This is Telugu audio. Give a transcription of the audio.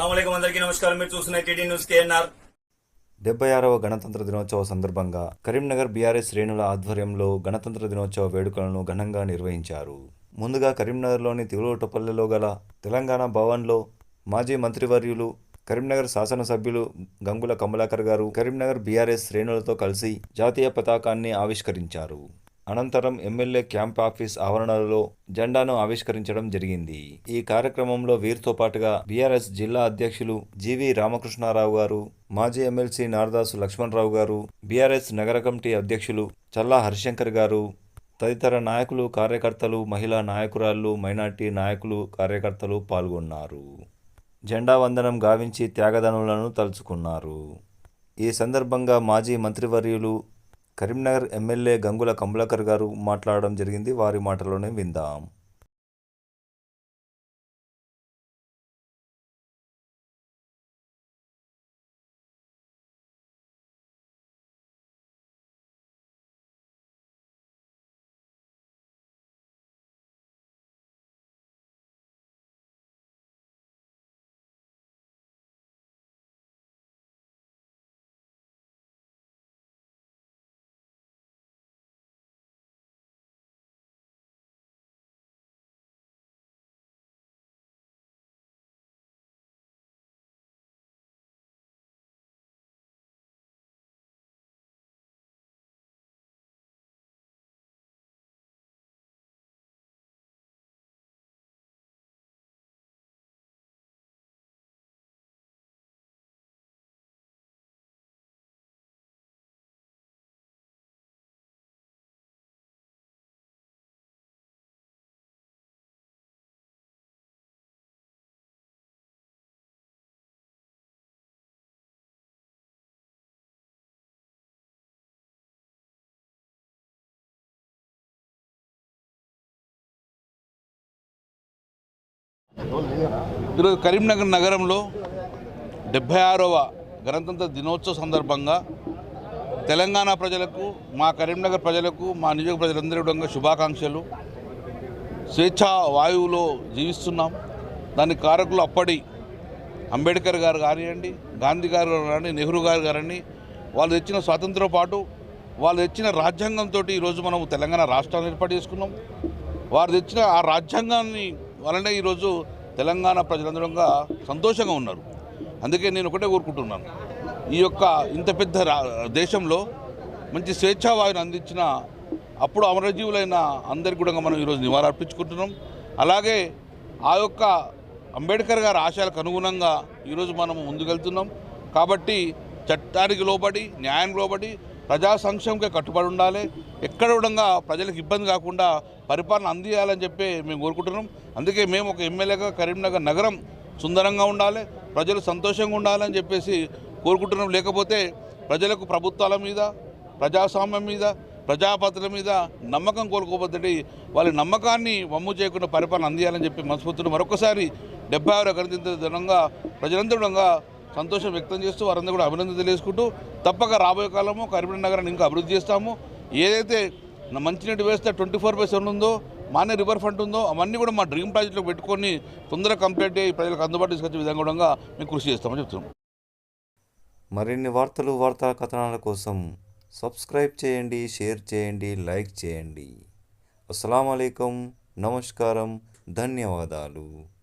నమస్కారం. మీరు చూస్తున్న టీడీ న్యూస్ కేఎన్ఆర్. డెబ్బై ఆరవ గణతంత్ర దినోత్సవ సందర్భంగా కరీంనగర్ బీఆర్ఎస్ శ్రేణుల ఆధ్వర్యంలో గణతంత్ర దినోత్సవ వేడుకలను ఘనంగా నిర్వహించారు. ముందుగా కరీంనగర్లోని తిరువటపల్లెలో గల తెలంగాణ భవన్లో మాజీ మంత్రివర్యులు కరీంనగర్ శాసనసభ్యులు గంగుల కమలాకర్ గారు కరీంనగర్ బీఆర్ఎస్ శ్రేణులతో కలిసి జాతీయ పతాకాన్ని ఆవిష్కరించారు. అనంతరం ఎమ్మెల్యే క్యాంప్ ఆఫీస్ ఆవరణలో జెండాను ఆవిష్కరించడం జరిగింది. ఈ కార్యక్రమంలో వీరితో పాటుగా బీఆర్ఎస్ జిల్లా అధ్యక్షులు జీవి రామకృష్ణారావు గారు మాజీ ఎమ్మెల్సీ నారదాసు లక్ష్మణరావు గారు బీఆర్ఎస్ నగర కమిటీ అధ్యక్షులు చల్లా హరిశంకర్ గారు తదితర నాయకులు కార్యకర్తలు మహిళా నాయకురాళ్ళు మైనార్టీ నాయకులు కార్యకర్తలు పాల్గొన్నారు. జెండా వందనం గావించి త్యాగదనులను తలుచుకున్నారు. ఈ సందర్భంగా మాజీ మంత్రివర్యులు కరీంనగర్ ఎమ్మెల్యే గంగుల కమలాకర్ గారు మాట్లాడడం జరిగింది. వారి మాటలోనే విందాం. ఈరోజు కరీంనగర్ నగరంలో డెబ్బై ఆరవ గణతంత్ర దినోత్సవ సందర్భంగా తెలంగాణ ప్రజలకు మా కరీంనగర్ ప్రజలకు మా నియోజక ప్రజలందరూ కూడా శుభాకాంక్షలు. స్వేచ్ఛా వాయువులో జీవిస్తున్నాం. దానికి కారకులు అప్పటి అంబేద్కర్ గారు కానివ్వండి గాంధీ గారు కానివ్వండి నెహ్రూ గారు కానివ్వండి వాళ్ళు తెచ్చిన స్వాతంత్రం పాటు వాళ్ళు తెచ్చిన రాజ్యాంగంతో ఈరోజు మనం తెలంగాణ రాష్ట్రాన్ని ఏర్పాటు చేసుకున్నాం. వారు తెచ్చిన ఆ రాజ్యాంగాన్ని వలనే ఈరోజు తెలంగాణ ప్రజలందరూ సంతోషంగా ఉన్నారు. అందుకే నేను ఒకటే కోరుకుంటున్నాను. ఈ యొక్క ఇంత పెద్ద రా దేశంలో మంచి స్వేచ్ఛావాయుని అందించిన అప్పుడు అమరజీవులైన అందరికీ కూడా మనం ఈరోజు నివాళులర్పించుకుంటున్నాం అలాగే ఆ యొక్క అంబేద్కర్ గారి ఆశయాలకు అనుగుణంగా ఈరోజు మనం ముందుకెళ్తున్నాం. కాబట్టి చట్టానికి లోబడి న్యాయానికి లోబడి ప్రజా సంక్షేమకే కట్టుబడి ఉండాలి. ఎక్కడ కూడా ప్రజలకు ఇబ్బంది కాకుండా పరిపాలన అందియాలని చెప్పి మేము కోరుకుంటున్నాం. అందుకే మేము ఒక ఎమ్మెల్యేగా కరీంనగర్ నగరం సుందరంగా ఉండాలి ప్రజలు సంతోషంగా ఉండాలని చెప్పేసి కోరుకుంటున్నాం. లేకపోతే ప్రజలకు ప్రభుత్వాల మీద ప్రజాస్వామ్యం మీద ప్రజాపతుల మీద నమ్మకం కోరుకోబోతుంది వాళ్ళ నమ్మకాన్ని వమ్ము చేయకుండా పరిపాలన అందియాలని చెప్పి మనస్ఫూర్తిని మరొకసారి డెబ్బై ఆరు గణతంత్ర దినంగా ప్రజలందరూ సంతోషం వ్యక్తం చేస్తూ వారందరూ కూడా అభినందన తెలియజేసుకుంటూ తప్పక రాబోయే కాలము కరీంనగర్ నగరాన్ని ఇంకా అభివృద్ధి చేస్తాము. ఏదైతే నా మంచినీటి వేస్తే ట్వంటీ ఫోర్ బై సెవెన్ ఉందో మానే రివర్ ఫ్రంట్ ఉందో అవన్నీ కూడా మా డ్రీమ్ ప్రాజెక్టులో పెట్టుకొని తొందరగా కంప్లీట్ అయ్యి ప్రజలకు అందుబాటు తీసుకొచ్చే విధంగా కూడా మేము కృషి చేస్తామని చెప్తున్నాం. మరిన్ని వార్తలు వార్తా కథనాల కోసం సబ్స్క్రైబ్ చేయండి షేర్ చేయండి లైక్ చేయండి. అస్సలం నమస్కారం ధన్యవాదాలు.